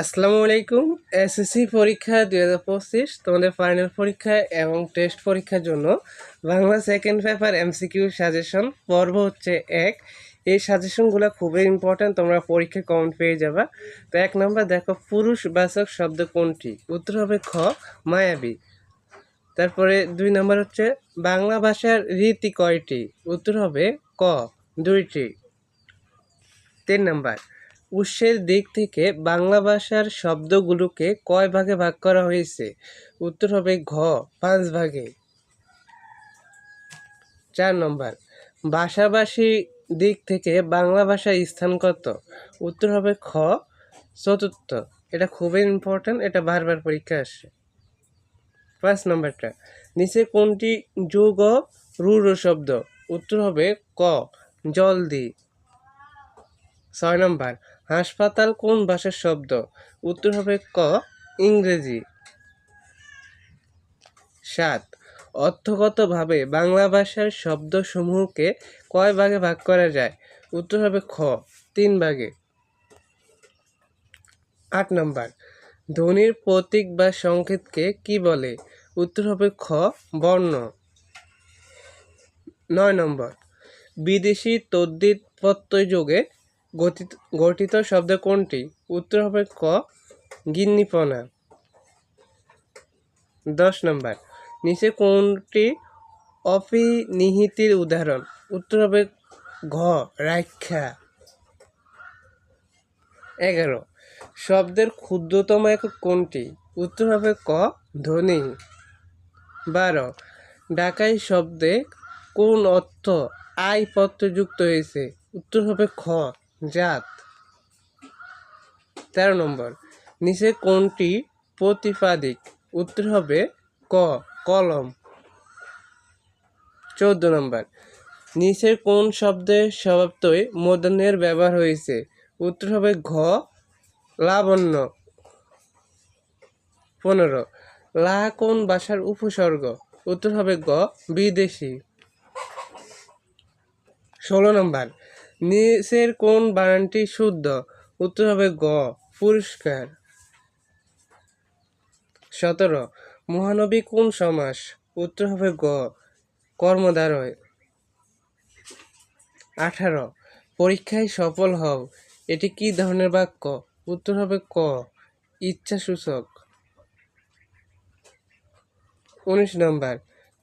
আসসালামু আলাইকুম। এসএসসি পরীক্ষা দুই হাজার পঁচিশ, তোমাদের ফাইনাল পরীক্ষা এবং টেস্ট পরীক্ষার জন্য Bangla second paper MCQ suggestion পর্ব হচ্ছে এক। এই সাজেশনগুলো খুবই ইম্পর্ট্যান্ট তোমরা পরীক্ষায় কমেন্ট পেয়ে যাবা। তো এক নম্বর দেখো, পুরুষ বাচক শব্দ কোনটি? উত্তর হবে খ, মায়াবী। তারপরে দুই নম্বর হচ্ছে, বাংলা ভাষার রীতি কয়টি? উত্তর হবে ক, দুইটি। তিন নম্বর উৎসের দিক থেকে বাংলা ভাষার শব্দগুলোকে কয় ভাগে ভাগ করা হয়েছে? উত্তর হবে ঘ, পাঁচ ভাগে। চার নম্বর, ভাষাভাষী দিক থেকে বাংলা ভাষার স্থান কত? উত্তর হবে খ, চতুর্থ। এটা খুবই ইম্পর্ট্যান্ট এটা বারবার পরীক্ষা আসে পাঁচ নম্বরটা, নিচে কোনটি যোগ রূঢ় শব্দ? উত্তর হবে ক, জলদি। ছয় নম্বর হাসপাতাল কোন ভাষার শব্দ? উত্তর হবে ক, ইংরেজি। সাত, অর্থগতভাবে বাংলা ভাষার শব্দসমূহকে কয় ভাগে ভাগ করা যায়? উত্তর হবে খ, তিন ভাগে। আট নম্বর, ধ্বনির প্রতীক বা সংকেতকে কি বলে? উত্তর হবে খ, বর্ণ। নয় নম্বর, বিদেশি তদ্দিত প্রত্যয় যোগে গঠিত গঠিত শব্দ কোনটি? উত্তর হবে ক, গিন্নিপনা। দশ নম্বর। নিচে কোনটি অপিনিহিতির উদাহরণ? উত্তর হবে ঘ রাখ্যা এগারো। শব্দের ক্ষুদ্রতম একক কোনটি? উত্তর হবে ক, ধ্বনি। বারো। ডাকাই শব্দে কোন অর্থ আই পত্র যুক্ত হয়েছে? উত্তর হবে খ। জাত। তেরো নম্বর, নিচে কোনটি প্রতিপাদিক? উত্তর হবে ক, কলম। চৌদ্দ নম্বর নিচের কোন শব্দে স্বভাবতই মদনের ব্যবহার হয়েছে? উত্তর হবে ঘ, লাবণ্য। পনেরো, লা কোন ভাষার উপসর্গ? উত্তর হবে গ, বিদেশি। ষোলো নম্বর নিচের কোন বানানটি শুদ্ধ? উত্তর হবে গ পুরস্কার সতেরো, মহানবী কোন সমাস? উত্তর হবে গ কর্মদ্বারয় আঠারো, পরীক্ষায় সফল হও। এটি কি ধরনের বাক্য? উত্তর হবে ক, ইচ্ছাসূচক। উনিশ নম্বর,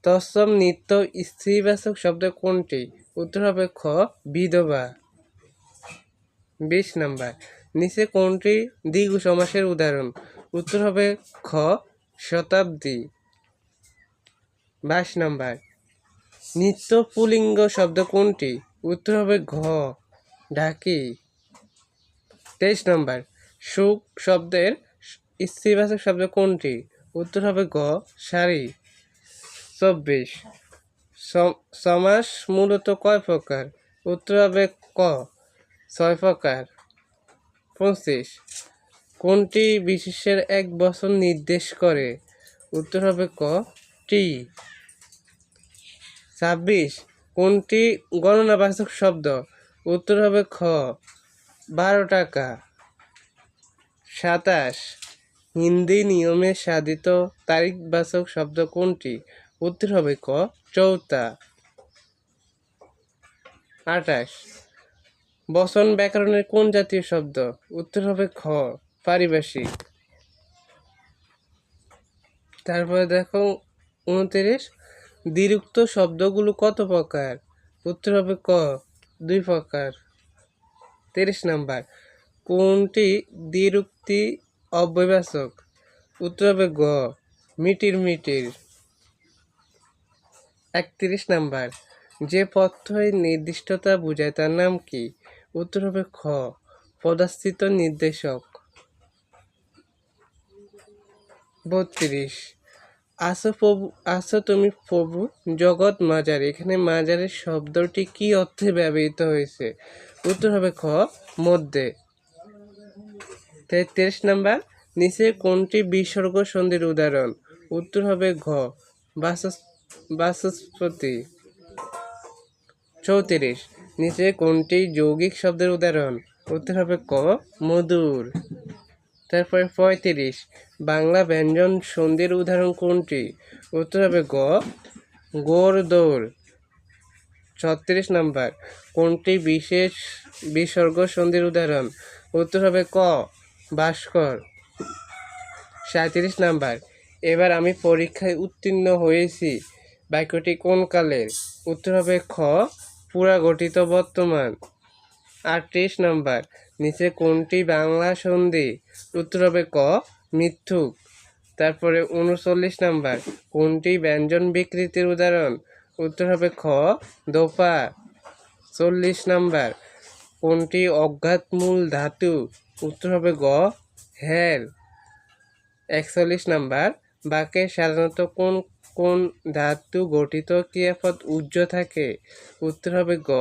তৎসম নিত্য স্ত্রীবাচক শব্দ কোনটি? উত্তর হবে খ বিধবা। বিশ নাম্বার। নিচে কোনটি দ্বিগু সমাসের উদাহরণ? উত্তর হবে খ শতাব্দী। বাইশ নম্বর। নিত্য পুলিঙ্গ শব্দ কোনটি? উত্তর হবে ঘ ঢাকি। তেইশ নম্বর। সুখ শব্দের স্ত্রীবাচক শব্দ কোনটি? উত্তর হবে গ শাড়ি চব্বিশ। সমাস মূলত কয় প্রকার? উত্তর হবে ক। ছয় প্রকার। পঁচিশ। কোনটি বিশেষের এক বছর নির্দেশ করে? উত্তর হবে ক। টি। ছাব্বিশ। কোনটি গণনাবাচক শব্দ? উত্তর হবে খ। বারো টাকা। সাতাশ। হিন্দি নিয়মে সাধিত তারিখবাচক শব্দ কোনটি? উত্তর হবে ক চৌতা আঠাশ। বসন ব্যাকরণের কোন জাতীয় শব্দ? উত্তর হবে খ, পারিভাষিক। তারপরে দেখো, উনত্রিশ। দ্বিরুক্ত শব্দগুলো কত প্রকার? উত্তর হবে ক, দুই প্রকার। তিরিশ নাম্বার। কোনটি দ্বিরুক্তি অব্যবাচক উত্তর হবে গ, মিটির মিটির। একত্রিশ নাম্বার। যে পথ্যই নির্দিষ্টতা বোঝায় তার নাম কি? উত্তর হবে খ। পদাস্থিত নির্দেশক। বত্রিশ। আসো প্রভু আসো তুমি প্রভু, জগৎ মাজার। এখানে মাজারের শব্দটি কি অর্থে ব্যবহৃত হয়েছে? উত্তর হবে খ, মধ্যে। তেত্রিশ নাম্বার। নিচে কোনটি বিসর্গ সন্ধির উদাহরণ? উত্তর হবে ঘ। বাচস- বাচস্পতি চৌত্রিশ। নিচে কোনটি যৌগিক শব্দের উদাহরণ? উত্তর হবে ক, মধুর। তারপরে পঁয়ত্রিশ। বাংলা ব্যঞ্জন সন্ধির উদাহরণ কোনটি? উত্তর হবে গ গোর দৌড় ছত্রিশ নাম্বার। কোনটি বিশেষ বিসর্গ সন্ধির উদাহরণ? উত্তর হবে ক, ভাস্কর। সাঁত্রিশ নাম্বার। এবার আমি পরীক্ষায় উত্তীর্ণ হয়েছি। বাক্যটি কোন কালের? উত্তর হবে খ পুরা গঠিত বর্তমান। আটত্রিশ নাম্বার, নিচে কোনটি বাংলা সন্ধি? উত্তর হবে ক মিথ্যুক। তারপরে উনচল্লিশ নাম্বার, কোনটি ব্যঞ্জন বিকৃতির উদাহরণ? উত্তর হবে খ দোপা। চল্লিশ নাম্বার, কোনটি অজ্ঞাত মূল ধাতু? উত্তর হবে গ হেল। একচল্লিশ নাম্বার বাক্যে সাধারণত কোন কোন ধাতু গঠিত ক্রিয়াপদ উজ্জ থাকে? উত্তর হবে গ,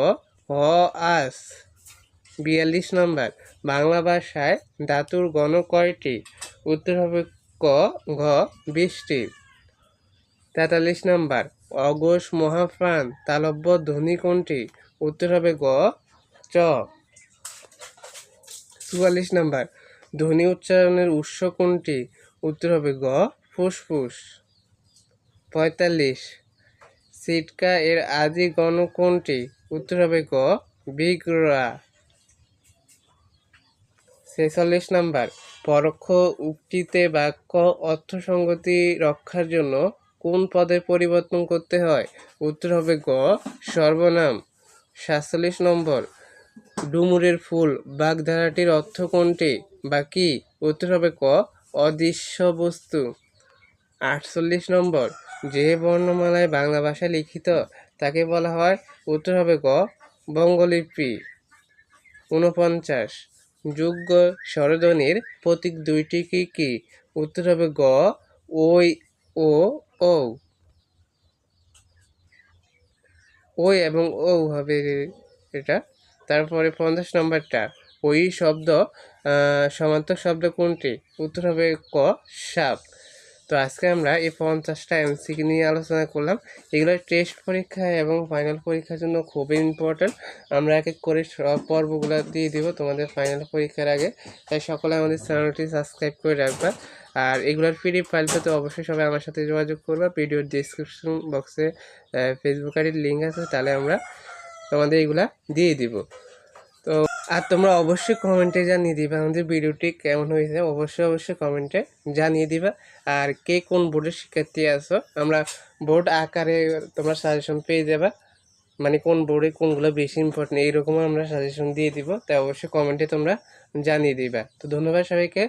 হ, আস। বিয়াল্লিশ নম্বর, বাংলা ভাষায় ধাতুর গণ কয়টি? উত্তর হবে ক, ঘ, বিশটি। তেতাল্লিশ নম্বর, অঘোষ মহাপ্রাণ তালব্য ধ্বনি কোনটি? উত্তর হবে গ, চ। চুয়াল্লিশ নম্বর, ধ্বনি উচ্চারণের উৎস কোনটি? উত্তর হবে গ, ফুসফুস। পঁয়তাল্লিশ। সিটকা এর আদি গণ কোনটি উত্তর হবে গ বিগ্রা ছেচল্লিশ নাম্বার, পরোক্ষ উক্তিতে বাক্য অর্থসঙ্গতি রক্ষার জন্য কোন পদের পরিবর্তন করতে হয়? উত্তর হবে গ, সর্বনাম। সাতচল্লিশ নম্বর, ডুমুরের ফুল, বাগধারাটির অর্থ কোনটি বা কি? উত্তর হবে ক অদৃশ্য বস্তু আটচল্লিশ নম্বর যে বর্ণমালায় বাংলা ভাষায় লিখিত, তাকে বলা হয় উত্তর হবে ক বঙ্গলিপি। ঊনপঞ্চাশ যোগ্য স্বরধ্বনির প্রতীক দুইটি কি কি? উত্তর হবে গ ওই ও ও ওই এবং ও হবে এটা। তারপরে পঞ্চাশ নম্বরটা ওই শব্দ সমান্তর শব্দ কোনটি? উত্তর হবে ক, সাপ। তো আজকে আমরা এই পঞ্চাশটা এমসিকি নিয়ে আলোচনা করলাম। এগুলো টেস্ট পরীক্ষা এবং ফাইনাল পরীক্ষার জন্য খুবই ইম্পর্ট্যান্ট আমরা এক এক করে সব পর্বগুলো দিয়ে দিব তোমাদের ফাইনাল পরীক্ষার আগে। তাই সকলে আমাদের চ্যানেলটি সাবস্ক্রাইব করে রাখবা। আর এগুলোর পিডিএফ ফাইল পেতে অবশ্যই সবাই আমার সাথে যোগাযোগ করবা। ভিডিওর ডিসক্রিপশন বক্সে ফেসবুক আইডির লিঙ্ক আছে, তাহলে আমরা তোমাদের এগুলা দিয়ে দিব। আর তোমরা অবশ্যই কমেন্টে জানিয়ে দিবা আমাদের ভিডিওটি কেমন হয়েছে। অবশ্যই অবশ্যই কমেন্টে জানিয়ে দিবা। আর কে কোন বোর্ডের শিক্ষার্থী আছো, আমরা বোর্ড আকারে তোমরা সাজেশন পেয়ে যাবা। মানে কোন বোর্ডে কোনগুলো বেশি ইম্পর্টেন্ট এইরকম আমরা সাজেশন দিয়ে দিব। তাই অবশ্যই কমেন্টে তোমরা জানিয়ে দিবা। তো ধন্যবাদ সবাইকে।